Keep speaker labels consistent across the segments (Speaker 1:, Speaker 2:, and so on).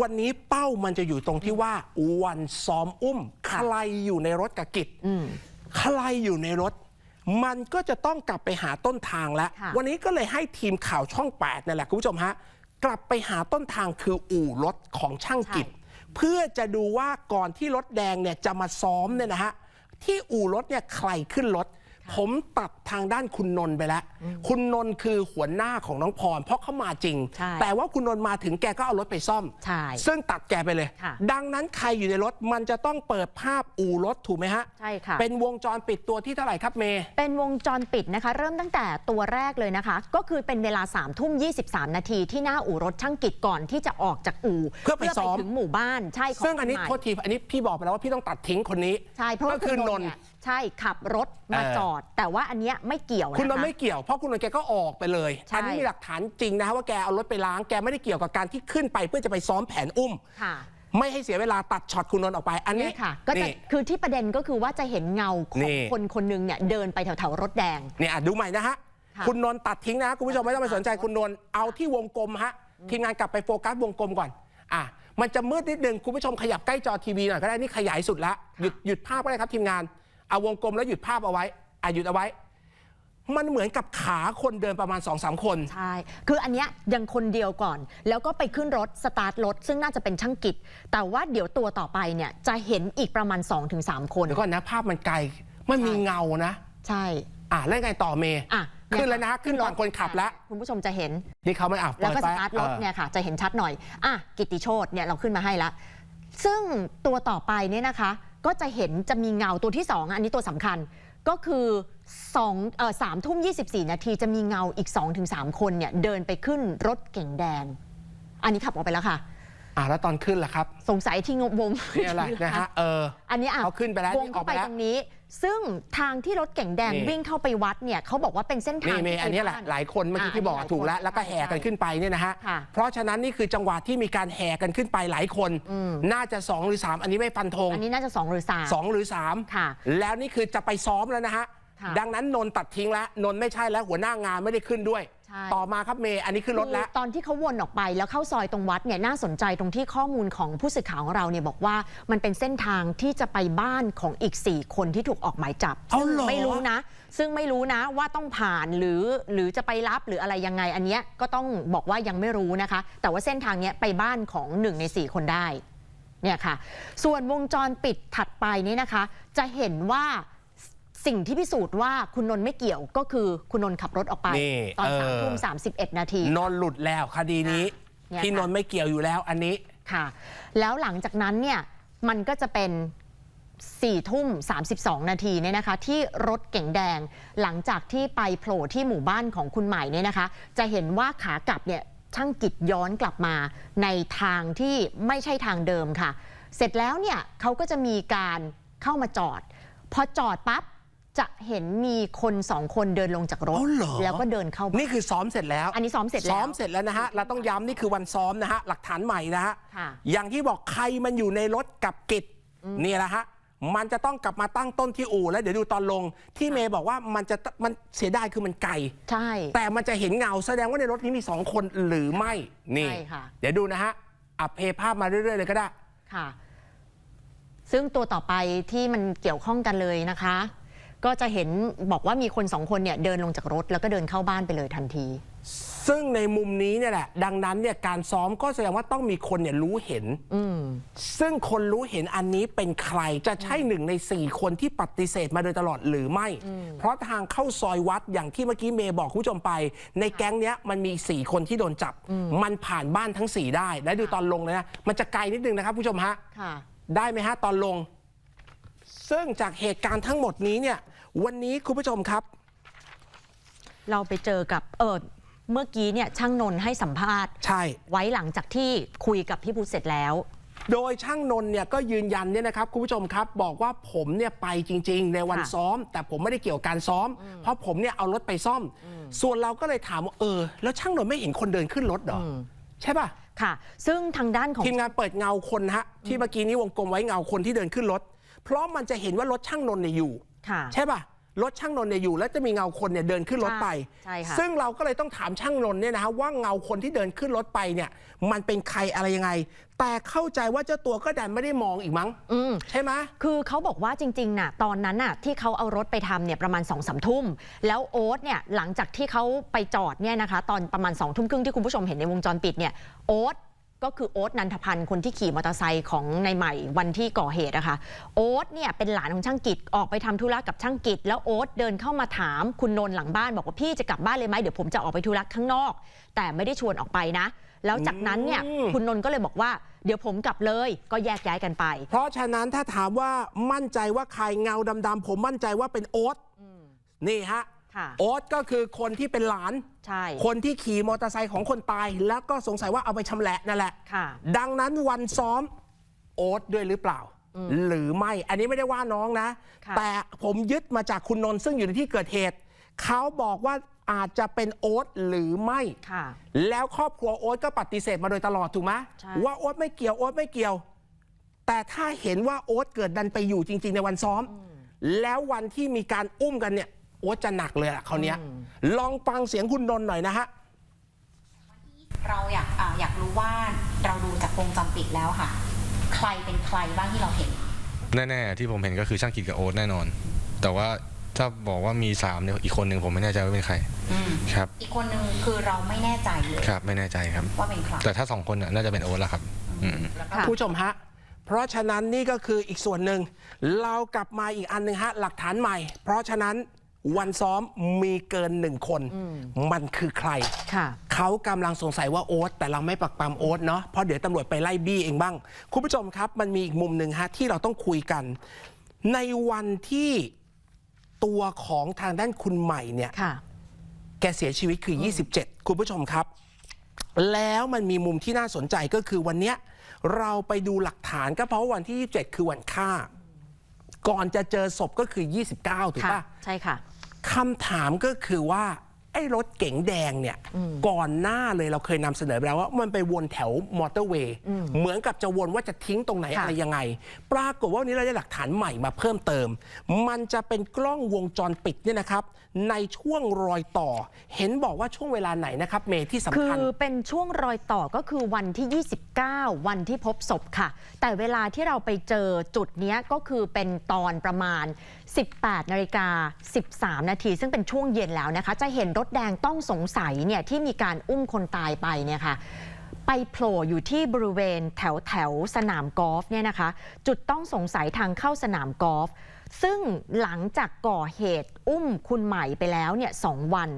Speaker 1: วันนี้เป้ามันจะอยู่ตรงที่ว่าวันซ้อมอุ้ม ใครอยู่ในรถกับกิจ
Speaker 2: อืม
Speaker 1: ใครอยู่ในรถ มันก็จะต้องกลับไปหาต้นทางแล้ว
Speaker 2: ค่ะ
Speaker 1: วันนี้ก็เลยให้ทีมข่าวช่อง8นั่นแหละคุณผู้ชมฮะกลับไปหาต้นทางคืออู่รถของช่างกิจ เพื่อจะดูว่าก่อนที่รถแดงเนี่ยจะมาซ้อมเนี่ยนะฮะที่อู่รถเนี่ยใครขึ้นรถ ผมตัดทางด้านคุณนนท์ไปแล้ว คุณนนท์คือหัวหน้าของน้องพร เพราะเขามาจริง
Speaker 2: ใช่
Speaker 1: แต่ว่าคุณนนท์มาถึงแกก็เอารถไปซ่อม
Speaker 2: ใช่
Speaker 1: ซึ่งตัดแกไปเลย
Speaker 2: ค่ะ
Speaker 1: ดังนั้นใครอยู่ในรถมันจะต้องเปิดภาพอู่รถถูกไหมฮะ
Speaker 2: ใช่ค่ะ
Speaker 1: เป็นวงจรปิดตัวที่เท่าไหร่ครับเมย์
Speaker 2: เป็นวงจรปิดนะคะ เริ่มตั้งแต่ตัวแรกเลยนะคะ ก็คือเป็นเวลา3ามทุ่มยีนาทีที่หน้าอู่รถช่างกิจก่อนที่จะออกจากอู่
Speaker 1: เพื่อไปซ้อม
Speaker 2: ถึงหมู่บ้านใช่ของ
Speaker 1: ซึ่งอันนี้
Speaker 2: คุณ
Speaker 1: โท
Speaker 2: ใหม่
Speaker 1: ษทีอันนี้พี่บอกไปแล้วว่าพี่ต้องตัดทิ้งคนนี้
Speaker 2: ใช่เพราะว่า
Speaker 1: ก็คือนนท์
Speaker 2: เยใช่ขับรถมา
Speaker 1: เออ
Speaker 2: จอด แต่ว่าอันเนี้ยไม่เกี่ยวนะคะ
Speaker 1: คุณนนท์ไม่เกี่ยวเพราะคุณนนท์แกก็ออกไปเลย
Speaker 2: ใช่
Speaker 1: อันนี้มีหลักฐานจริงนะฮะว่าแกเอารถไปล้างแกไม่ได้เกี่ยวกับการที่ขึ้นไปเพื่อจะไปซ้อมแผนอุ้ม
Speaker 2: ค่ะ
Speaker 1: ไม่ให้เสียเวลาตัดช็อตคุณนนท์ออกไป อันนี้
Speaker 2: เนี่ยค่ะ ก็จะ
Speaker 1: นี่
Speaker 2: คือที่ประเด็นก็คือว่าจะเห็นเงาข
Speaker 1: นี่
Speaker 2: องคนคนหนึงเนี่ยเดินไปแถวๆรถแดง
Speaker 1: เนี่ยอะดูใหม่นะฮะ
Speaker 2: ค่ะ
Speaker 1: คุณนนท์ตัดทิ้งนะคุณผู้ชมไม่ต้องไปสนใจคุณนนท์เอาที่วงกลมฮะ ทีมงานกลับไปโฟกัสวงกลมก่อน อะ มันจะมืดนิดนึงคุณผู้ชมขยับใกล้จอทีวีหน่อยก็ได้นี่ขยายสุดละ หยุดหยุดภาพก็ได้ครับทีมงาน เอาวงกลมแล้วหยุดภาพเอาไว้อะหยุดเอาไว้ มันเหมือนกับขาคนเดินประมาณ2อสคน
Speaker 2: ใช่ คืออันเนี้ยยังคนเดียวก่อน แล้วก็ไปขึ้นรถ สตาร์ทรถ ซึ่งน่าจะเป็นช่างกิจ แต่ว่าเดี๋ยวตัวต่อไปเนี่ยจะเห็นอีกประมาณ 2-3 คน
Speaker 1: เดี๋ยวก่อนนะภาพมันไกล มันมี
Speaker 2: ใช่
Speaker 1: เงานะ
Speaker 2: ใช่
Speaker 1: อะแล้วไงต่อเมย์
Speaker 2: อะ
Speaker 1: ขึ้นแล้วนะขึ้นฝั่งคนขับแล้ว
Speaker 2: คุณผู้ชมจะเห็น
Speaker 1: นี่เขาไม่อะ
Speaker 2: แล้วก็
Speaker 1: เปิ
Speaker 2: ส
Speaker 1: ดไป
Speaker 2: ตาร์ทรถ
Speaker 1: ออ
Speaker 2: เนี่ยค่ะ จะเห็นชัดหน่อยอะกิตติโชตเนี่ยเราขึ้นมาให้ละซึ่งตัวต่อไปเนี่ยนะคะ ก็จะเห็นจะมีเงาตัวที่ 2 อันนี้ตัวสำคัญ ก็คือ2เอ่อสามทุ่ม24 นาทีจะมีเงาอีก 2-3 คนเนี่ยเดินไปขึ้นรถเก่งแดง อันนี้ขับออกไปแล้วค่ะ
Speaker 1: อะแล้วตอนขึ้นล่ะครับ
Speaker 2: สงสัยที่งวง
Speaker 1: นี่อะไรนะฮะเออ
Speaker 2: อันนี้อะ
Speaker 1: เขาขึ้นไปแล้ว
Speaker 2: วง
Speaker 1: นี่ออ
Speaker 2: เข้าก
Speaker 1: ไป
Speaker 2: ไป
Speaker 1: แล้ว
Speaker 2: ตรงนี้ ซึ่งทางที่รถเก่งแดง
Speaker 1: นี่
Speaker 2: วิ่งเข้าไปวัดเนี่ยเขาบอกว่าเป็นเส้นทาง
Speaker 1: นี่เมย์
Speaker 2: ที่
Speaker 1: อันนี้แหละ
Speaker 2: ไปบ้า
Speaker 1: หลายคนเมื่อกี้ที่บอก
Speaker 2: อันนี้
Speaker 1: ถูกแล้ว
Speaker 2: หายคน
Speaker 1: แล้วก็แห่กัน
Speaker 2: ใช่
Speaker 1: ขึ้นไปเนี่ยนะฮะ
Speaker 2: ค่ะ
Speaker 1: เพราะฉะนั้นนี่คือจังหวะที่มีการแห่กันขึ้นไปหลายคน
Speaker 2: อืม
Speaker 1: น่าจะ 2 หรือ 3 อันนี้ไม่ฟันธง
Speaker 2: อันนี้น่าจะสองหรือสาม
Speaker 1: สองหรือ
Speaker 2: ค่ะ
Speaker 1: 3แล้วนี่คือจะไปซ้อมแล้วนะฮะ
Speaker 2: ค่ะ
Speaker 1: ดังนั้นนนท์ตัดทิ้งแล้วนนท์ไม่ใช่แล้วหัวหน้างานไม่ได้ขึ้นด้วย
Speaker 2: ใช่
Speaker 1: ต่อมาครับเมย์อันนี้ขึ้นรถแล้ว
Speaker 2: คือตอนที่เขาวนออกไปแล้วเข้าซอยตรงวัดเนี่ยน่าสนใจตรงที่ข้อมูลของผู้สื่อข่าวของเราเนี่ยบอกว่ามันเป็นเส้นทางที่จะไปบ้านของอีก 4 คนที่ถูกออกหมายจับ
Speaker 1: เอาเหรอ
Speaker 2: ไม่รู้นะ ซึ่งไม่รู้นะว่าต้องผ่านหรือหรือจะไปรับหรืออะไรยังไงอันเนี้ยก็ต้องบอกว่ายังไม่รู้นะคะ แต่ว่าเส้นทางเนี้ยไปบ้านของหนึ่งใน4คนได้ เนี่ยค่ะ ส่วนวงจรปิดถัดไปนี่นะคะ จะเห็นว่า สิ่งที่พิสูจน์ว่าคุณนนท์ไม่เกี่ยวก็คือคุณนนท์ขับรถออกไป
Speaker 1: นี่
Speaker 2: ตอน
Speaker 1: เออ
Speaker 2: สามทุ่มสามสิบเอ็ดนาที
Speaker 1: นนท์หลุดแล้วคดีนี้
Speaker 2: เนี่ย
Speaker 1: ที่
Speaker 2: ค่ะ
Speaker 1: นนท์ไม่เกี่ยวอยู่แล้วอันนี้
Speaker 2: ค่ะ แล้วหลังจากนั้นเนี่ยมันก็จะเป็น4ทุ่ม 32 นาทีเนี่ยนะคะ ที่รถเก๋งแดงหลังจากที่ไปโผล่ที่หมู่บ้านของคุณใหม่เนี่ยนะคะ จะเห็นว่าขากลับเนี่ยช่างกิจย้อนกลับมาในทางที่ไม่ใช่ทางเดิมค่ะ เสร็จแล้วเนี่ยเขาก็จะมีการเข้ามาจอด พอจอดปั๊บ จะเห็นมีคนสองคนเดินลงจากรถ
Speaker 1: อ๋อเหรอ
Speaker 2: แล้วก็เดินเข้าบ้าน
Speaker 1: นี่คือซ้อมเสร็จแล้ว
Speaker 2: อันนี้ซ้อมเสร็จแล้ว
Speaker 1: ซ้อมเสร็จแล้วนะฮะ เราต้องย้ำนี่คือวันซ้อมนะฮะ หลักฐานใหม่นะฮะ
Speaker 2: ค่ะ
Speaker 1: อย่างที่บอกใครมันอยู่ในรถกับกิจนี่แหละฮะ มันจะต้องกลับมาตั้งต้นที่อู่แล้วเดี๋ยวดูตอนลง ที่เมย์บอกว่ามันจะมันเสียดายคือมันไกล
Speaker 2: ใช่
Speaker 1: แต่มันจะเห็นเงาแสดงว่าในรถนี้มีสองคนหรือไม่ นี่
Speaker 2: ใช่ค่ะ
Speaker 1: เดี๋ยวดูนะฮะอัพเพย์ภาพมาเรื่อยๆเลยก็ได้
Speaker 2: ค่ะ ซึ่งตัวต่อไปที่มันเกี่ยวข้องกันเลยนะคะ ก็จะเห็นบอกว่ามีคนสองคนเนี่ยเดินลงจากรถแล้วก็เดินเข้าบ้านไปเลยทันที
Speaker 1: ซึ่งในมุมนี้เนี่ยแหละ ดังนั้นเนี่ยการซ้อมก็แสดงว่าต้องมีคนเนี่ยรู้เห็น
Speaker 2: อืม
Speaker 1: ซึ่งคนรู้เห็นอันนี้เป็นใครจะใช่หนึ่งในสี่คนที่ปฏิเสธมาโดยตลอดหรือไม่ เพราะทางเข้าซอยวัดอย่างที่เมื่อกี้เมย์บอกคุณผู้ชมไป ในแก๊งเนี้ยมันมี4คนที่โดนจับ มันผ่านบ้านทั้ง4ได้ และดูตอนลงเลยนะมันจะไกลนิดนึงนะครับผู้ชมฮะ
Speaker 2: ค่ะ
Speaker 1: ได้ไหมฮะตอนลง ซึ่งจากเหตุการณ์ทั้งหมดนี้เนี่ย วันนี้คุณผู้ชมครับ
Speaker 2: เราไปเจอกับเออเมื่อกี้เนี่ยช่างนนท์ให้สัมภาษณ์
Speaker 1: ใช่
Speaker 2: ไว้หลังจากที่คุยกับพี่พุทธเสร็จแล้ว
Speaker 1: โดยช่างนนท์เนี่ยก็ยืนยันเนี่ยนะครับคุณผู้ชมครับ บอกว่าผมเนี่ยไปจริง ๆ ในวัน
Speaker 2: ค่ะ
Speaker 1: ซ้อม แต่ผมไม่ได้เกี่ยวกับการซ้อม เพราะผมเนี่ยเอารถไปซ่อม ส่วนเราก็เลยถามว่าเออ แล้วช่างนนท์ไม่เห็นคนเดินขึ้นรถเหรออใช่ป่ะ
Speaker 2: ค่ะ ซึ่งทางด้านของ
Speaker 1: ทีมงานเปิดเงาคนฮะที่เมื่อกี้นี้วงกลมไว้เงาคนที่เดินขึ้นรถ เพราะมันจะเห็นว่ารถช่างนนท์เนี่ยอยู่
Speaker 2: ค่ะ
Speaker 1: ใช่ป่ะรถช่างนนท์เนี่ยอยู่ แล้วจะมีเงาคนเนี่ยเดินขึ้นรถไป
Speaker 2: ใช่ค่ะ
Speaker 1: ซึ่งเราก็เลยต้องถามช่างนนท์เนี่ยนะฮะว่าเงาคนที่เดินขึ้นรถไปเนี่ยมันเป็นใครอะไรยังไง แต่เข้าใจว่าเจ้าตัวก็ดันไม่ได้มองอีกมั้ง
Speaker 2: อืม
Speaker 1: ใช่ไหม
Speaker 2: คือเขาบอกว่าจริงๆน่ะตอนนั้นน่ะที่เขาเอารถไปทำเนี่ยประมาณ2องสามทุ่ม แล้วโอ๊ตเนี่ยหลังจากที่เขาไปจอดเนี่ยนะคะ ตอนประมาณ2องทุ่มครึ่งที่คุณผู้ชมเห็นในวงจรปิดเนี่ยโอ๊ต ก็คือโอ๊ตนันทพันธ์คนที่ขี่มอเตอร์ไซค์ของในใหม่วันที่ก่อเหตุนะคะโอ๊ตเนี่ยเป็นหลานของช่างกิจออกไปทำธุระกับช่างกิจ แล้วโอ๊ตเดินเข้ามาถามคุณนนท์หลังบ้านบอกว่าพี่จะกลับบ้านเลยไหมเดี๋ยวผมจะออกไปธุระข้างนอก แต่ไม่ได้ชวนออกไปนะ แล้วจากนั้นเนี่ย
Speaker 1: อืม
Speaker 2: คุณนนท์ก็เลยบอกว่าเดี๋ยวผมกลับเลยก็แยกย้ายกันไป
Speaker 1: เพราะฉะนั้นถ้าถามว่ามั่นใจว่าใครเงาดำๆผมมั่นใจว่าเป็นโอ๊ตนี่ฮะ
Speaker 2: ค่ะ
Speaker 1: โอ๊ตก็คือคนที่เป็นหลาน
Speaker 2: ใช่
Speaker 1: คนที่ขี่มอเตอร์ไซค์ของคนตาย แล้วก็สงสัยว่าเอาไปชำแหละนั่นแหละ
Speaker 2: ค่ะ
Speaker 1: ดังนั้นวันซ้อมโอ๊ตด้วยหรือเปล่า หรือไม่อันนี้ไม่ได้ว่าน้องนะ
Speaker 2: ค่ะ
Speaker 1: แต่ผมยึดมาจากคุณนนท์ซึ่งอยู่ในที่เกิดเหตุ เขาบอกว่าอาจจะเป็นโอ๊ตหรือไม่
Speaker 2: ค่ะ
Speaker 1: แล้วครอบครัวโอ๊ตก็ปฏิเสธมาโดยตลอดถูกไหม
Speaker 2: ใช่
Speaker 1: ว่าโอ๊ตไม่เกี่ยวโอ๊ตไม่เกี่ยว แต่ถ้าเห็นว่าโอ๊ตเกิดดันไปอยู่จริง ๆ ในวันซ้อม แล้ววันที่มีการอุ้มกันเนี่ย โอ๊ตจะหนักเลยอะคราวเนี้ยลองฟังเสียงคุณนนท์หน่อยนะฮะ
Speaker 3: เราอยากอาอยากรู้ว่าเราดูจากวงจรปิดแล้วค่ะ ใครเป็นใครบ้างที่เราเห็น
Speaker 4: แน่ๆที่ผมเห็นก็คือช่างกิจกับโอ๊ตแน่นอน แต่ว่าถ้าบอกว่ามีสามเนี่ยอีกคนหนึ่งผมไม่แน่ใจว่าเป็นใคร
Speaker 3: อืม
Speaker 4: ครับ
Speaker 3: อีกคนนึงคือเราไม่แน่ใจเลย
Speaker 4: ครับไม่แน่ใจครับ
Speaker 3: ว่าเป็นใคร
Speaker 4: แต่ถ้าสองคนน่ะน่าจะเป็นโอ๊ตแล้วครับ อืม
Speaker 3: แล้วก็
Speaker 2: ค่ะ
Speaker 1: ผู้ชมฮะ เพราะฉะนั้นนี่ก็คืออีกส่วนหนึ่ง เรากลับมาอีกอันหนึ่งฮะ หลักฐานใหม่ เพราะฉะนั้น วันซ้อมมีเกินหนึ่งคน มันคือใคร
Speaker 2: ค่ะ
Speaker 1: เขากำลังสงสัยว่าโอ๊ตแต่เราไม่ปักปามโอ๊ตเนาะเพราะเดี๋ยวตำรวจไปไล่บี้เองบ้าง คุณผู้ชมครับมันมีอีกมุมหนึ่งฮะที่เราต้องคุยกัน ในวันที่ตัวของทางด้านคุณใหม่เนี่ย
Speaker 2: ค่ะ
Speaker 1: แกเสียชีวิตคือ 27 คุณผู้ชมครับ แล้วมันมีมุมที่น่าสนใจก็คือวันเนี้ยเราไปดูหลักฐานก็เพราะว่าวันที่ 27 คือวันฆ่า ก่อนจะเจอศพก็คือ 29 ถูก
Speaker 2: ค่ะ
Speaker 1: ปะ
Speaker 2: ใช่ค่ะ
Speaker 1: คำถามก็คือว่าไอ้รถเก๋งแดงเนี่ย ก่อนหน้าเลยเราเคยนำเสนอไปแล้วว่ามันไปวนแถวมอเตอร์เวย์เหมือนกับจะวนว่าจะทิ้งตรงไหน
Speaker 2: ค่ะ
Speaker 1: อะไรยังไง ปรากฏว่าวันนี้เราได้หลักฐานใหม่มาเพิ่มเติม มันจะเป็นกล้องวงจรปิดเนี่ยนะครับ ในช่วงรอยต่อ เห็นบอกว่าช่วงเวลาไหนนะครับ เมย์ที่
Speaker 2: คื
Speaker 1: สำคัญ
Speaker 2: อเป็นช่วงรอยต่อก็คือวันที่ 29 วันที่พบศพค่ะ แต่เวลาที่เราไปเจอจุดเนี้ยก็คือเป็นตอนประมาณ 18นาฬิกา13 นาที ซึ่งเป็นช่วงเย็นแล้วนะคะ จะเห็นรถแดงต้องสงสัยเนี่ยที่มีการอุ้มคนตายไปเนี่ยค่ะไปโผล่อยู่ที่บริเวณแถวแถวสนามกอล์ฟเนี่ยนะคะ จุดต้องสงสัยทางเข้าสนามกอล์ฟซึ่งหลังจากก่อเหตุอุ้มคุณใหม่ไปแล้วเนี่ยสองวัน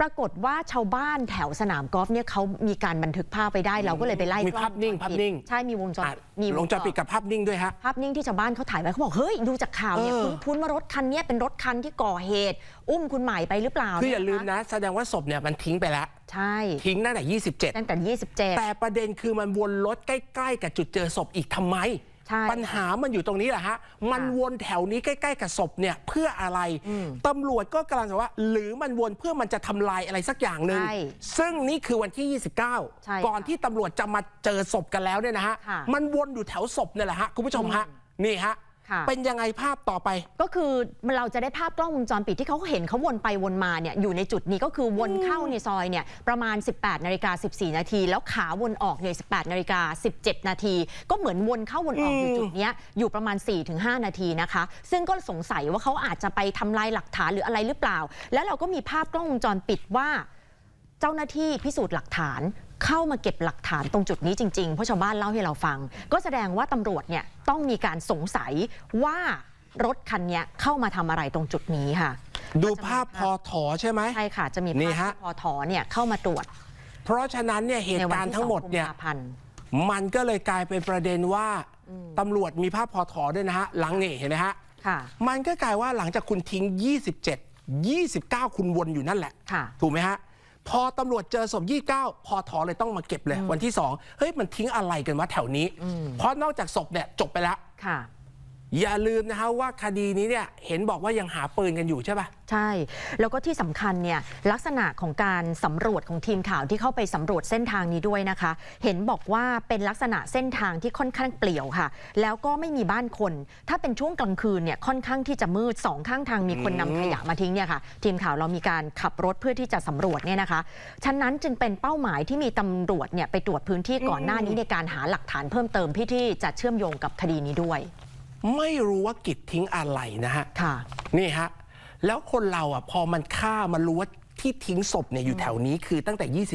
Speaker 2: ปรากฏว่าชาวบ้านแถวสนามกอล์ฟเนี่ยเขามีการบันทึกภาพไปได้เราก็เลยไปไล่
Speaker 1: มีภาพนิ่ง
Speaker 2: กล้อวจรปิด
Speaker 1: ภาพนิ่ง
Speaker 2: ใช่มีวงจร
Speaker 1: อะ
Speaker 2: มี
Speaker 1: วงจรปิดกับภาพนิ่งด้วยฮะ
Speaker 2: ภาพนิ่งที่ชาวบ้านเขาถ่ายไว้เขาบอกเฮ้ยดูจากข่าวเนี่ย
Speaker 1: เออ
Speaker 2: คุ้นๆว่ารถคันเนี้ยเป็นรถคันที่ก่อเหตุ อุ้มคุณใหม่ไปหรือเปล่า
Speaker 1: คืออย่าลืม
Speaker 2: นะ
Speaker 1: นะ แสดงว่าศพเนี่ยมันทิ้งไปแล้ว
Speaker 2: ใช่
Speaker 1: ทิ้งตั้งแต่ 27
Speaker 2: ตั้งแต่ 27
Speaker 1: แต่ประเด็นคือมันวนรถใกล้ ๆ กับจุดเจอศพอีกทำไม
Speaker 2: ใช่
Speaker 1: ปัญหามันอยู่ตรงนี้แหละฮะ มันวนแถวนี้ใกล้ ๆ กับศพเนี่ยเพื่ออะไรตำรวจก็กำลังจะว่า หรือมันวนเพื่อมันจะทำลายอะไรสักอย่างหนึ่ง
Speaker 2: ใช่
Speaker 1: ซึ่งนี่คือวันที่
Speaker 2: ใช่
Speaker 1: 29 ก่อนที่ตำรวจจะมาเจอศพกันแล้วเนี่ยนะฮะ
Speaker 2: ค่ะ
Speaker 1: มันวนอยู่แถวศพเนี่ยแหละฮะคุณผู้ชมฮะนี่ฮะ
Speaker 2: ค่ะ
Speaker 1: เป็นยังไงภาพต่อไป
Speaker 2: ก็คือเราจะได้ภาพกล้องวงจรปิดที่เขาเห็นเขาวนไปวนมาเนี่ยอยู่ในจุดนี้ก็คือวนเข้าในซอยเนี่ยประมาณ 18นาฬิกา14 นาที แล้วขาวนออกเนี่ย18นาฬิกา17 นาที ก็เหมือนวนเข้าวนออกอยู่จุดเนี้ยอยู่ประมาณ 4-5 นาทีนะคะ ซึ่งก็สงสัยว่าเขาอาจจะไปทำลายหลักฐานหรืออะไรหรือเปล่า แล้วเราก็มีภาพกล้องวงจรปิดว่า เจ้าหน้าที่พิสูจน์หลักฐาน เข้ามาเก็บหลักฐานตรงจุดนี้จริงๆ เพราะชาวบ้านเล่าให้เราฟัง ก็แสดงว่าตำรวจเนี่ยต้องมีการสงสัยว่ารถคันเนี้ยเข้ามาทำอะไรตรงจุดนี้ค่ะ
Speaker 1: ดูภาพพอถอใช่ไหม
Speaker 2: ใช่ค่ะ จะมี
Speaker 1: นี่
Speaker 2: ภาพ
Speaker 1: ฮะ
Speaker 2: ที่พอถอเนี่ยเข้ามาตรวจ
Speaker 1: เพราะฉะนั้นเนี่ยเห
Speaker 2: ใน
Speaker 1: ตุ
Speaker 2: วัน
Speaker 1: การณ์
Speaker 2: ที่
Speaker 1: ทั้งหมด
Speaker 2: 2กุ
Speaker 1: เนี่ย
Speaker 2: ภาพันธ์
Speaker 1: มันก็เลยกลายเป็นประเด็นว่าตำรวจมีภาพพอถอด้วยนะฮะหลังนี่เห็นไหมฮะ
Speaker 2: ค่ะ
Speaker 1: มันก็กลายว่าหลังจากคุณทิ้ง 27 29 คุณวนอยู่นั่นแหละ
Speaker 2: ค่ะ
Speaker 1: ถูกไหมฮะ พอตำรวจเจอศพ29 พอถอเลยต้องมาเก็บเลย วันที่ 2 เฮ้ย มันทิ้งอะไรกันวะแถวนี้ เพราะนอกจากศพเนี่ยจบไปแล้ว
Speaker 2: ค่ะ
Speaker 1: อย่าลืมนะฮะว่าคดีนี้เนี่ยเห็นบอกว่ายังหาปืนกันอยู่ใช่ปะ
Speaker 2: ใช่ แล้วก็ที่สำคัญเนี่ยลักษณะของการสำรวจของทีมข่าวที่เข้าไปสำรวจเส้นทางนี้ด้วยนะคะ เห็นบอกว่าเป็นลักษณะเส้นทางที่ค่อนข้างเปลี่ยวค่ะ แล้วก็ไม่มีบ้านคน ถ้าเป็นช่วงกลางคืนเนี่ยค่อนข้างที่จะมืดสองข้างทางมีคนนำขยะมาทิ้งเนี่ยค่ะทีมข่าวเรามีการขับรถเพื่อที่จะสำรวจเนี่ยนะคะฉะนั้นจึงเป็นเป้าหมายที่มีตำรวจเนี่ยไปตรวจพื้นที่ก่อนหน้านี้ในการหาหลักฐานเพิ่มเติมที่ที่จะเชื่อมโยงกับคดีนี้ด้วย
Speaker 1: ไม่รู้ว่ากิจทิ้งอะไรนะฮะ
Speaker 2: ค่ะ
Speaker 1: นี่ฮะ แล้วคนเราอะพอมันฆ่ามันรู้ว่าที่ทิ้งศพเนี่ยอยู่แถวนี้คือตั้งแต่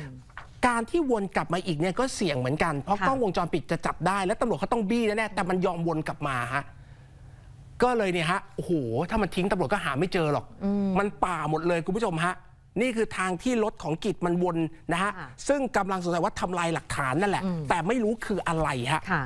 Speaker 1: 27 การที่วนกลับมาอีกเนี่ยก็เสี่ยงเหมือนกัน เพราะ
Speaker 2: ค่ะ
Speaker 1: กล้องวงจรปิดจะจับได้ แล้วตำรวจเขาต้องบี้แน่ๆแต่มันยอมวนกลับมาฮะก็เลยเนี่ยฮะโอ้โหถ้ามันทิ้งตำรวจก็หาไม่เจอหรอก มันป่าหมดเลยคุณผู้ชมฮะ นี่คือทางที่รถของกิจมันวนนะฮะ
Speaker 2: ค่ะ
Speaker 1: ซึ่งกำลังสงสัยว่าทำลายหลักฐานนั่นแหละ แต่ไม่รู้คืออะไรฮะ
Speaker 2: ค่ะ